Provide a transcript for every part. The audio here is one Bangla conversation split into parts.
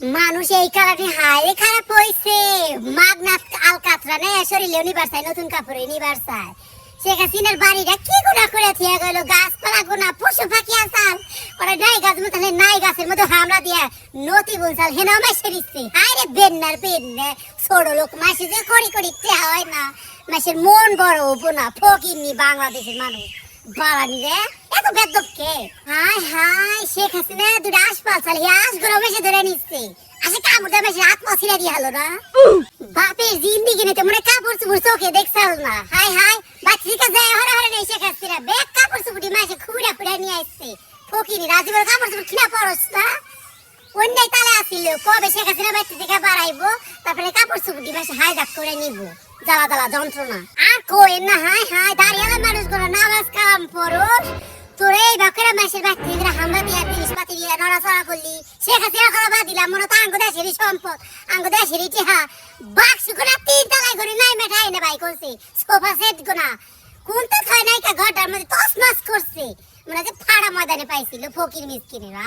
মানুষ এই কারণে হায় খারাপ হয়েছে মাগনাথ আলকাতরা নেই শরীরে নিবার চাই নতুন কাপড়ে নিবার চাই শেখ হাসিনার বাড়িটা কি গুণা করে থিয়া গেল? গাছপালা গুণা পশু পাখি আসাল। ওরা নাই গাছ মতো নাই গাছের মতো হামলা দিয়া নতি বলছাল হেনা মাসে দিচ্ছে হায় রে বেন্নার বেন্নে, ছোট লোক মাসে যে করি করি হয় না। মাসের মন বড় হব না ফকিরনি বাংলাদেশের মানুষ। বাড়ানি রে। এত বেদব কে হাই হাই, শেখ হাসিনা, দুটো আসপাল চালি আস গরম এসে ধরে নিচ্ছে। আসে কামড় সে হাত পছিলা দিয়ে হলো না। বাপের জিন্দিগি নিতে মনে কাপড় চুপড় চোখে দেখছাল না। হাই হাই বাচ্চিকা যায় হরে হরে নেই শেখ হাসিনা। বেগ কাপড় চুপড়ি মাসে খুঁড়া খুঁড়া নিয়ে আসছে। ফকিরি রাজীবের কাপড় চুপড় খিনা পরস না। অন্যায় তালে আসিল। কবে শেখ হাসিনা বাড়ি থেকে বাড়াইবো? তারপরে কাপড় চুপড়ি মাসে হাই ডাক করে নিব। জ্বালা জ্বালা, যন্ত্রণা। আর কই না, হাই হাই, দাঁড়িয়ে মানুষগুলো নামাজ কালাম পরস। তোর এই মাসের বাড়ি থেকে হামলা দিয়া জিনিসপাতি দিয়া, নড়াচড়া করলি, শেখ হাসিনা কথা বাদ মনে তো আঙ্গ সম্পদ, আঙ্গ দেশেরই টিহা বাক্স গুনা তিন তলায় করে নাই মেঠাই না ভাই করছে, সোফা সেট গুনা। কোন তো ছয় নাইকা ঘরটার মধ্যে তস করছে। মনে হচ্ছে ফাড়া ময়দানে পাইছিল, ফকির মিসকিনেরা।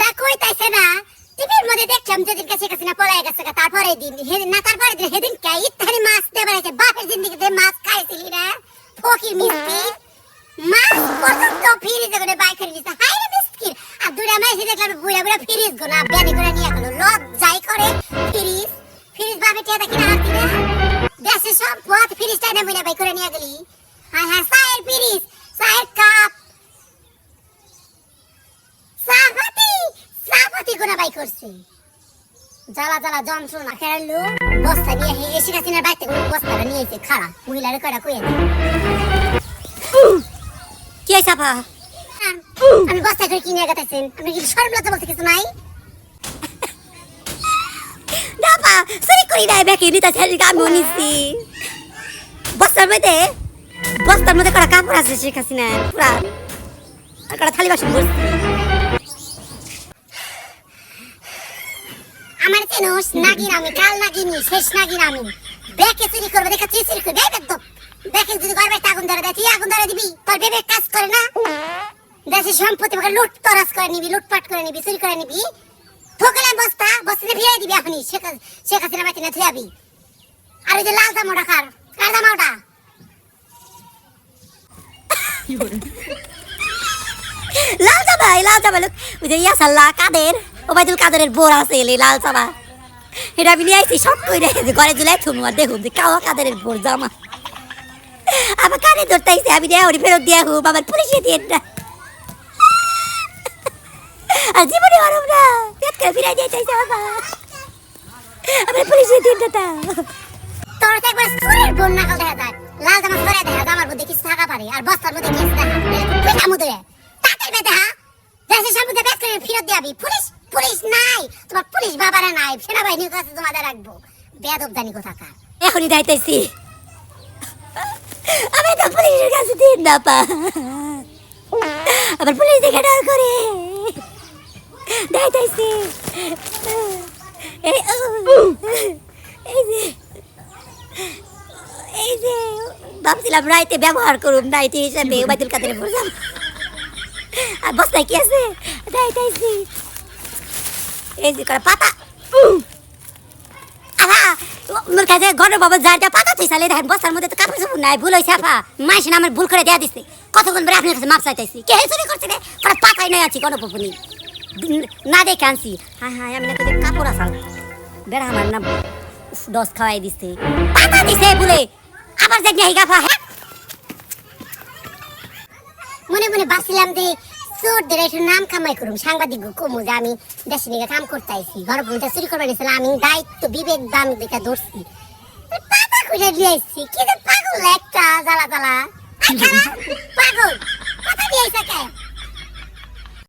না কইতাইছে না? টিভির মধ্যে দেখলাম যেদিন কাছে কাছে না পলাই গেছে তারপরে দিন না তারপরে দিন সেদিন কে ইত্যাদি মাছ দিয়ে বেড়াইছে বাপের জিন্দিগিতে মাছ খাইছিলি না? ফকির মিসকিন। পর্যন্ত ফ্রিজে করে বাইক করে দিছে। হাই রে মিসকিন! আর দুটা মাইছে দেখলাম বুড়া বুড়া ফ্রিজ গোনা ব্যানি করে নিয়ে গেল। লজ্জাই করে ফ্রিজ। ফ্রিজ বাবে টিয়া দেখি না হাতি দেশে সব পথ ফ্রিজটা না মিলা বাই করে নিয়ে গেলি। হ্যাঁ হ্যাঁ চায়ের ফ্রিজ, চায়ের কাপ। চাপাতি চাপাতি গোনা বাই করছে। জ্বালা জ্বালা যন্ত্রণা খেলালো বস্তা নিয়ে এসে কাছিনার বাইতে, বস্তাটা নিয়ে এসে খাড়া। মহিলারে কয়টা কয়ে কি হয়েছে আপা আমি বস্তা করে কিনে গেতেছেন আপনি কি সরম লজ্জা বলতে কিছু নাই? আপা সরি করি নাই ব্যাকে নিতে ছেলে আমি নিছি বস্তার মধ্যে বস্তার মধ্যে কটা কাপড় আছে শেখ হাসিনা পুরা। আর কটা থালি বাসন বসছি। আমার চেনোস নাগিন আমি কাল নাগিনি শেষ নাগিন আমি। ব্যাকে চুরি করবে দেখা চুরি করবে একদম ব্যাকে যদি গর্বে আগুন ধরে দেয়, তুই আগুন ধরে দিবি? তোর বেবে কাজ করে না? দেশের সম্পত্তি আমাকে লুট তরাস করে নিবি, লুটপাট করে নিবি, চুরি করে নিবি। ঠোকলাম বস্তা, বস্তাতে ভিড়াই দিবি এখনই, শেখ শেখ হাসিনা না থুয়াবি আর ওই যে লাল জামাটা খার কার? জামাটা লাল এই লাল চাবা লোক, ওই যে কাদের, ওবায়দুল বোর আছে লাল চাবা এটা আমি নিয়ে আইছি, সব রেখেছি ঘরে জুলাই থুমু আর দেখুন যে কাওয়া বোর জামা। আমার কানে ধরতে আইছে আমি দেয়া ওরি ফেরত দিয়া হুম আমার পুলিশে দিয়ে না আর জীবনে না ফিরাই দিয়ে চাইছে বাবা। আমার পুলিশে দিয়ে না তোর তো একবার বোন নাকাল দেখা যায়। লাল জামা সরে দেখা জামার মধ্যে কিছু থাকা পারে আর বস্তার মধ্যে কিছু দেখা তুই কামু দেশের ব্যাগ করে ফেরত দিয়াবি পুলিশ পুলিশ নাই। তোমার পুলিশ বাবারা নাই সেনাবাহিনীর কাছে তোমাদের রাখব। বেদব জানি কোথাকার। এখনই যাইতেছি আমি তো পুলিশের কাছে দিন না পা আবার পুলিশ দেখে ডর করে। যাইতেছি এই এই যে এই যে, ভাবছিলাম রাইতে ব্যবহার করুন নাইতে হিসাবে বাইতুল কাদের বললাম আর বস্তায় কি আছে? যাইতেছি এই যে করে পাতা। মোর কাছে ঘর বাবা যারটা পাতা তুই সালে দেখেন বস্তার মধ্যে তো কাপড় চোপড় নাই, ভুল হয়েছে আফা। মাইস না আমার ভুল করে দেয়া দিছে। কতক্ষণ ধরে আপনার কাছে মাপ চাইতেছি কে চুরি করছে রে? ওরা পাতাই নাই আছি গণপপুনি না দেখে আনছি। হ্যাঁ হ্যাঁ আমি না কাপড় আসাল বেড়া আমার নাম ডস খাওয়াই দিছে। পাতা দিছে বলে। আবার দেখ গাফা হ্যাঁ মনে মনে ভাবছিলাম যে চোরদের একটু নাম কামাই করুম। সাংবাদিক কমু যে আমি দেশে নিয়ে কাম করতে আইছি ঘর বলতে চুরি করবার নিয়েছিলাম আমি দায়িত্ব, বিবেক, দাম দেখে ধরছি। পাতা খুঁজে দিয়ে আইছি। কি পাগল একটা, জ্বালা জ্বালা। পাগল। পাতা দিয়ে কে?